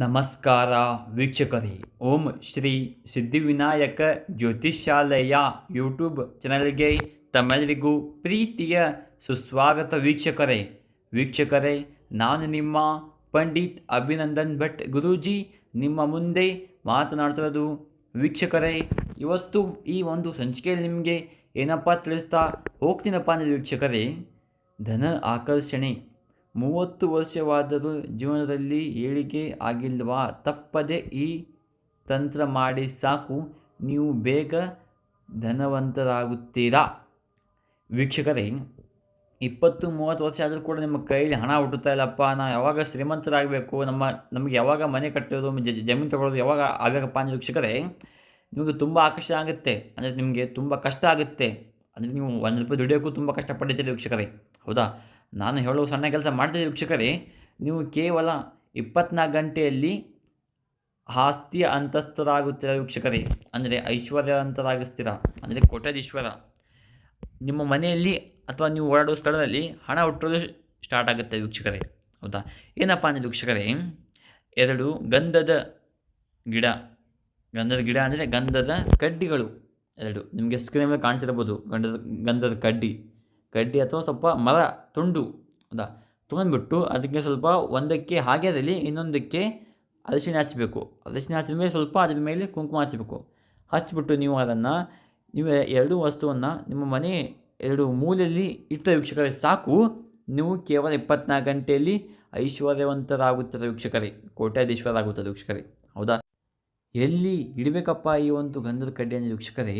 ನಮಸ್ಕಾರ ವೀಕ್ಷಕರೇ. ಓಂ ಶ್ರೀ ಸಿದ್ಧಿವಿನಾಯಕ ಜ್ಯೋತಿಷ್ಯಾಲಯ ಯೂಟ್ಯೂಬ್ ಚಾನಲ್ಗೆ ತಮ್ಮೆಲ್ಲರಿಗೂ ಪ್ರೀತಿಯ ಸುಸ್ವಾಗತ ವೀಕ್ಷಕರೇ. ವೀಕ್ಷಕರೇ, ನಾನು ನಿಮ್ಮ ಪಂಡಿತ್ ಅಭಿನಂದನ್ ಭಟ್ ಗುರೂಜಿ. ನಿಮ್ಮ ಮುಂದೆ ಮಾತನಾಡ್ತಿರೋದು ವೀಕ್ಷಕರೇ, ಇವತ್ತು ಈ ಒಂದು ಸಂಚಿಕೆಯಲ್ಲಿ ನಿಮಗೆ ಏನಪ್ಪ ತಿಳಿಸ್ತಾ ಹೋಗ್ತೀನಪ್ಪ ಅಂದರೆ ವೀಕ್ಷಕರೇ, ಧನ ಆಕರ್ಷಣೆ. ಮೂವತ್ತು ವರ್ಷವಾದರೂ ಜೀವನದಲ್ಲಿ ಏಳಿಗೆ ಆಗಿಲ್ವಾ? ತಪ್ಪದೆ ಈ ತಂತ್ರ ಮಾಡಿ ಸಾಕು. ನೀವು ಬೇಗ ಧನವಂತರಾಗುತ್ತೀರಾ? ವೀಕ್ಷಕರೇ, ಇಪ್ಪತ್ತು, ಮೂವತ್ತು ವರ್ಷ ಆದರೂ ಕೂಡ ನಿಮ್ಮ ಕೈಯಲ್ಲಿ ಹಣ ಹುಟ್ಟುತ್ತಾ ಇಲ್ಲಪ್ಪ. ನಾವು ಯಾವಾಗ ಶ್ರೀಮಂತರಾಗಬೇಕು? ನಮ್ಮ, ನಮಗೆ ಯಾವಾಗ ಮನೆ ಕಟ್ಟೋದು ಜಮೀನು ತಗೊಳ್ಳೋದು ಯಾವಾಗ ಆಗಬೇಕಪ್ಪ ಅಂದರೆ ವೀಕ್ಷಕರೇ, ನಿಮಗೆ ತುಂಬ ಆಕರ್ಷಣೆ ಆಗುತ್ತೆ. ಅಂದರೆ ನಿಮಗೆ ತುಂಬ ಕಷ್ಟ ಆಗುತ್ತೆ. ಅಂದರೆ ನೀವು ಒಂದು ರೂಪಾಯಿ ದುಡಿಯೋಕ್ಕೂ ತುಂಬ ಕಷ್ಟಪಟ್ಟಿದ್ದೀರಿ ವೀಕ್ಷಕರೇ. ಹೌದಾ? ನಾನು ಹೇಳೋ ಸಣ್ಣ ಕೆಲಸ ಮಾಡ್ತಿದ್ದೆ ವೀಕ್ಷಕರೇ, ನೀವು ಕೇವಲ ಇಪ್ಪತ್ನಾಲ್ಕು ಗಂಟೆಯಲ್ಲಿ ಆಸ್ತಿಯ ಅಂತಸ್ಥರಾಗುತ್ತೀರ ವೀಕ್ಷಕರೇ? ಅಂದರೆ ಐಶ್ವರ್ಯವಂತರಾಗಿಸ್ತೀರ ಅಂದರೆ ಕೋಟ್ಯಾಧೀಶ್ವರ ನಿಮ್ಮ ಮನೆಯಲ್ಲಿ ಅಥವಾ ನೀವು ಓಡಾಡೋ ಸ್ಥಳದಲ್ಲಿ ಹಣ ಹುಟ್ಟೋದು ಸ್ಟಾರ್ಟ್ ಆಗುತ್ತೆ ವೀಕ್ಷಕರೇ, ಹೌದಾ? ಏನಪ್ಪ ಅಂದರೆ ವೀಕ್ಷಕರೇ, ಎರಡು ಗಂಧದ ಗಿಡ ಗಂಧದ ಗಿಡ ಅಂದರೆ ಗಂಧದ ಕಡ್ಡಿಗಳು, ಎರಡು. ನಿಮಗೆ ಸ್ಕ್ರೀನ್ ಮೇಲೆ ಕಾಣ್ತಿರ್ಬೋದು ಗಂಧದ ಗಂಧದ ಕಡ್ಡಿ. ಕಡ್ಡಿ ಅಥವಾ ಸ್ವಲ್ಪ ಮರ, ತುಂಡು ಹೌದಾ ತೊಗೊಂಡ್ಬಿಟ್ಟು ಅದಕ್ಕೆ ಸ್ವಲ್ಪ ಒಂದಕ್ಕೆ ಹಾಗೆ ಅದರಲ್ಲಿ ಇನ್ನೊಂದಕ್ಕೆ ಅರಿಶಿನ ಹಚ್ಚಬೇಕು ಅರಿಶಿನ ಹಚ್ಚಿದ ಮೇಲೆ ಸ್ವಲ್ಪ ಅದರ ಮೇಲೆ ಕುಂಕುಮ ಹಚ್ಚಬೇಕು ಹಚ್ಚಿಬಿಟ್ಟು ನೀವು ಅದನ್ನು, ನೀವು ಎರಡೂ ವಸ್ತುವನ್ನು ನಿಮ್ಮ ಮನೆ ಎರಡು ಮೂಲೆಯಲ್ಲಿ ಇಟ್ಟ ವೀಕ್ಷಕರೇ ಸಾಕು. ನೀವು ಕೇವಲ ಇಪ್ಪತ್ನಾಲ್ಕು ಗಂಟೆಯಲ್ಲಿ ಐಶ್ವರ್ಯವಂತರಾಗುತ್ತದೆ ವೀಕ್ಷಕರೇ ಕೋಟ್ಯಾಧೀಶ್ವರಾಗುತ್ತದೆ ವೀಕ್ಷಕರೇ. ಹೌದಾ? ಎಲ್ಲಿ ಇಡಬೇಕಪ್ಪ ಈ ಒಂದು ಗಂಧದ ಕಡ್ಡಿಯನ್ನು ವೀಕ್ಷಕರೇ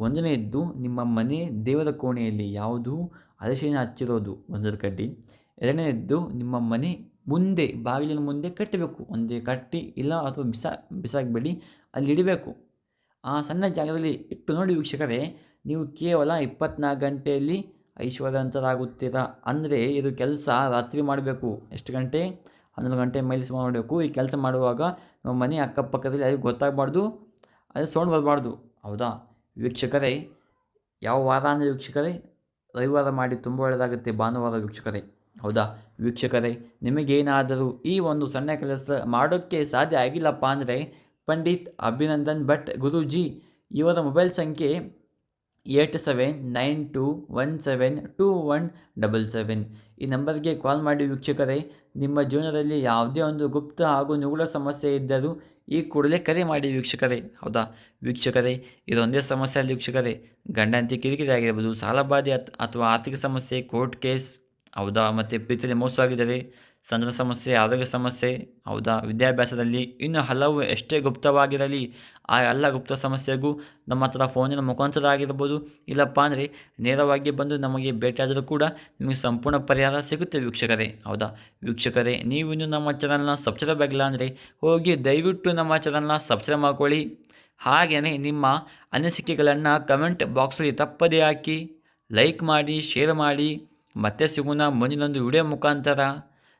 ಒಂದನೆಯದ್ದು ನಿಮ್ಮ ಮನೆ ದೇವರ ಕೋಣೆಯಲ್ಲಿ ಯಾವುದು? ಅರಶಿನ ಹಚ್ಚಿರೋದು ಒಂದರ ಕಡ್ಡಿ. ಎರಡನೆಯದ್ದು ನಿಮ್ಮ ಮನೆ ಮುಂದೆ, ಬಾಗಿಲಿನ ಮುಂದೆ ಕಟ್ಟಬೇಕು. ಒಂದೇ ಕಟ್ಟಿ ಇಲ್ಲ ಅಥವಾ ಬಿಸಾ, ಬಿಸಾಕಬೇಡಿ, ಅಲ್ಲಿ ಇಡಬೇಕು. ಆ ಸಣ್ಣ ಜಾಗದಲ್ಲಿ ಇಟ್ಟು ನೋಡಿ ವೀಕ್ಷಕರೇ, ನೀವು ಕೇವಲ ಇಪ್ಪತ್ನಾಲ್ಕು ಗಂಟೆಯಲ್ಲಿ ಐಶ್ವರ್ಯವಂತರಾಗುತ್ತೀರಾ? ಅಂದರೆ ಇದು ಕೆಲಸ ರಾತ್ರಿ ಮಾಡಬೇಕು. ಎಷ್ಟು ಗಂಟೆ? ಹನ್ನೊಂದು ಗಂಟೆ ಮೈಲಿ ಸುಮಾರು ಮಾಡಬೇಕು. ಈ ಕೆಲಸ ಮಾಡುವಾಗ ನಮ್ಮ ಮನೆ ಅಕ್ಕಪಕ್ಕದಲ್ಲಿ ಅದಕ್ಕೆ ಗೊತ್ತಾಗಬಾರ್ದು. ಅದು ಸೌಂಡ್ ಬರಬಾರ್ದು ಹೌದಾ? ವೀಕ್ಷಕರೇ, ಯಾವ ಅಂದರೆ ವೀಕ್ಷಕರೇ, ರವಿವಾರ ಮಾಡಿ ತುಂಬ ಒಳ್ಳೆಯದಾಗುತ್ತೆ ಭಾನುವಾರ ವೀಕ್ಷಕರೇ. ಹೌದಾ? ವೀಕ್ಷಕರೇ, ನಿಮಗೇನಾದರೂ ಈ ಒಂದು ಸಣ್ಣ ಕೆಲಸ ಮಾಡೋಕ್ಕೆ ಸಾಧ್ಯ ಆಗಿಲ್ಲಪ್ಪ ಅಂದರೆ ಪಂಡಿತ್ ಅಭಿನಂದನ್ ಭಟ್ ಗುರೂಜಿ, ಇವರ ಮೊಬೈಲ್ ಸಂಖ್ಯೆ eight seven nine two one seven two one double seven. ಈ ನಂಬರ್ಗೆ ಕಾಲ್ ಮಾಡಿ ವೀಕ್ಷಕರೇ, ನಿಮ್ಮ ಜೀವನದಲ್ಲಿ ಯಾವುದೇ ಒಂದು ಗುಪ್ತ ಹಾಗೂ ನಿಗೂಢ ಸಮಸ್ಯೆ ಇದ್ದರೂ ಈ ಕೂಡಲೇ ಕರೆ ಮಾಡಿ ವೀಕ್ಷಕರೇ. ಹೌದಾ? ವೀಕ್ಷಕರೇ, ಇದೊಂದೇ ಸಮಸ್ಯೆ ಅಲ್ಲಿ ವೀಕ್ಷಕರೇ. ಗಂಡಂತಿ ಕಿರಿಕಿರಿ ಆಗಿರ್ಬೋದು, ಸಾಲಬಾಧೆ ಅಥವಾ ಆರ್ಥಿಕ ಸಮಸ್ಯೆ, ಕೋರ್ಟ್ ಕೇಸ್, ಹೌದಾ? ಮತ್ತು ಪ್ರೀತಿಯಲ್ಲಿ ಮೋಸವಾಗಿದ್ದರೆ ಸಂತಾನ ಸಮಸ್ಯೆ, ಆರೋಗ್ಯ ಸಮಸ್ಯೆ, ಹೌದಾ? ವಿದ್ಯಾಭ್ಯಾಸದಲ್ಲಿ ಇನ್ನು ಹಲವು ಎಷ್ಟೇ ಗುಪ್ತವಾಗಿರಲಿ, ಆ ಎಲ್ಲ ಗುಪ್ತ ಸಮಸ್ಯೆಗೂ ನಮ್ಮ ಹತ್ರ ಫೋನಿನ ಮುಖಾಂತರ ಆಗಿರ್ಬೋದು. ಇಲ್ಲಪ್ಪ ಅಂದರೆ ನೇರವಾಗಿ ಬಂದು ನಮಗೆ ಭೇಟಿಯಾದರೂ ಕೂಡ ನಿಮಗೆ ಸಂಪೂರ್ಣ ಪರಿಹಾರ ಸಿಗುತ್ತೆ ವೀಕ್ಷಕರೇ, ಹೌದಾ? ವೀಕ್ಷಕರೇ, ನೀವು ಇನ್ನು ನಮ್ಮ ಚಾನಲ್ನ ಸಬ್ಸ್ಕ್ರೈಬ್ ಆಗಿಲ್ಲ ಅಂದರೆ ಹೋಗಿ ದಯವಿಟ್ಟು ನಮ್ಮ ಚಾನಲ್ನ ಸಬ್ಸ್ಕ್ರೈಬ್ ಮಾಡ್ಕೊಳ್ಳಿ. ಹಾಗೆಯೇ ನಿಮ್ಮ ಅನಿಸಿಕೆಗಳನ್ನು ಕಮೆಂಟ್ ಬಾಕ್ಸಲ್ಲಿ ತಪ್ಪದೇ ಹಾಕಿ ಲೈಕ್ ಮಾಡಿ ಶೇರ್ ಮಾಡಿ. ಮತ್ತೆ ಸಿಗೋಣ ಮುಂದಿನೊಂದು ವಿಡಿಯೋ ಮುಖಾಂತರ.